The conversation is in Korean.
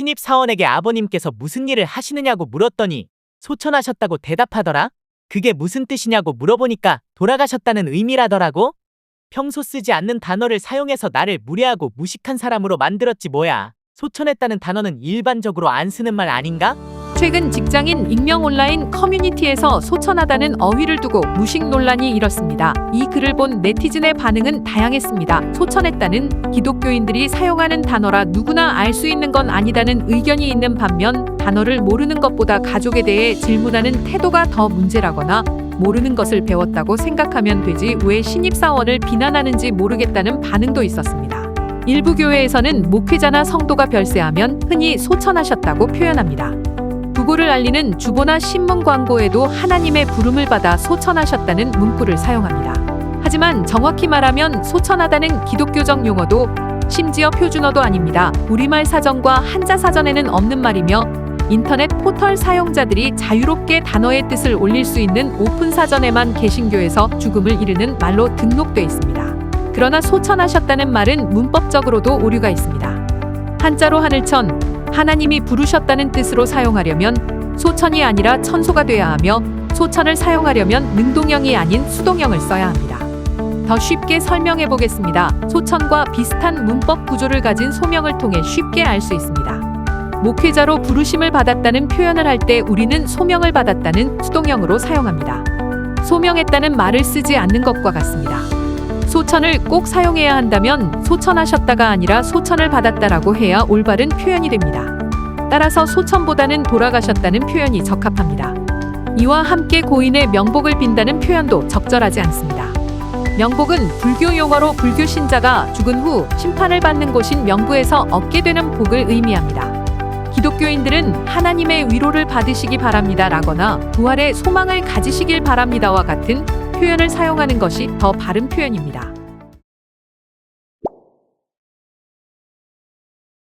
신입 사원에게 아버님께서 무슨 일을 하시느냐고 물었더니 소천하셨다고 대답하더라. 그게 무슨 뜻이냐고 물어보니까 돌아가셨다는 의미라더라고. 평소 쓰지 않는 단어를 사용해서 나를 무례하고 무식한 사람으로 만들었지 뭐야. 소천했다는 단어는 일반적으로 안 쓰는 말 아닌가? 최근 직장인 익명 온라인 커뮤니티에서 소천하다는 어휘를 두고 무식 논란이 일었습니다. 이 글을 본 네티즌의 반응은 다양했습니다. 소천했다는 기독교인들이 사용하는 단어라 누구나 알 수 있는 건 아니다는 의견이 있는 반면 단어를 모르는 것보다 가족에 대해 질문하는 태도가 더 문제라거나 모르는 것을 배웠다고 생각하면 되지 왜 신입사원을 비난하는지 모르겠다는 반응도 있었습니다. 일부 교회에서는 목회자나 성도가 별세하면 흔히 소천하셨다고 표현합니다. 부고를 알리는 주보나 신문 광고에도 하나님의 부름을 받아 소천하셨다는 문구를 사용합니다. 하지만 정확히 말하면 소천하다는 기독교적 용어도 심지어 표준어도 아닙니다. 우리말 사전과 한자 사전에는 없는 말이며 인터넷 포털 사용자들이 자유롭게 단어의 뜻을 올릴 수 있는 오픈 사전에만 개신교에서 죽음을 이르는 말로 등록돼 있습니다. 그러나 소천하셨다는 말은 문법적으로도 오류가 있습니다. 한자로 하늘천 하나님이 부르셨다는 뜻으로 사용하려면 소천이 아니라 천소가 돼야 하며 소천을 사용하려면 능동형이 아닌 수동형을 써야 합니다. 더 쉽게 설명해 보겠습니다. 소천과 비슷한 문법 구조를 가진 소명을 통해 쉽게 알 수 있습니다. 목회자로 부르심을 받았다는 표현을 할 때 우리는 소명을 받았다는 수동형으로 사용합니다. 소명했다는 말을 쓰지 않는 것과 같습니다. 소천을 꼭 사용해야 한다면 소천하셨다가 아니라 소천을 받았다라고 해야 올바른 표현이 됩니다. 따라서 소천보다는 돌아가셨다는 표현이 적합합니다. 이와 함께 고인의 명복을 빈다는 표현도 적절하지 않습니다. 명복은 불교 용어로 불교 신자가 죽은 후 심판을 받는 곳인 명부에서 얻게 되는 복을 의미합니다. 기독교인들은 하나님의 위로를 받으시기 바랍니다 라거나 부활의 소망을 가지시길 바랍니다와 같은 표현을 사용하는 것이 더 바른 표현입니다.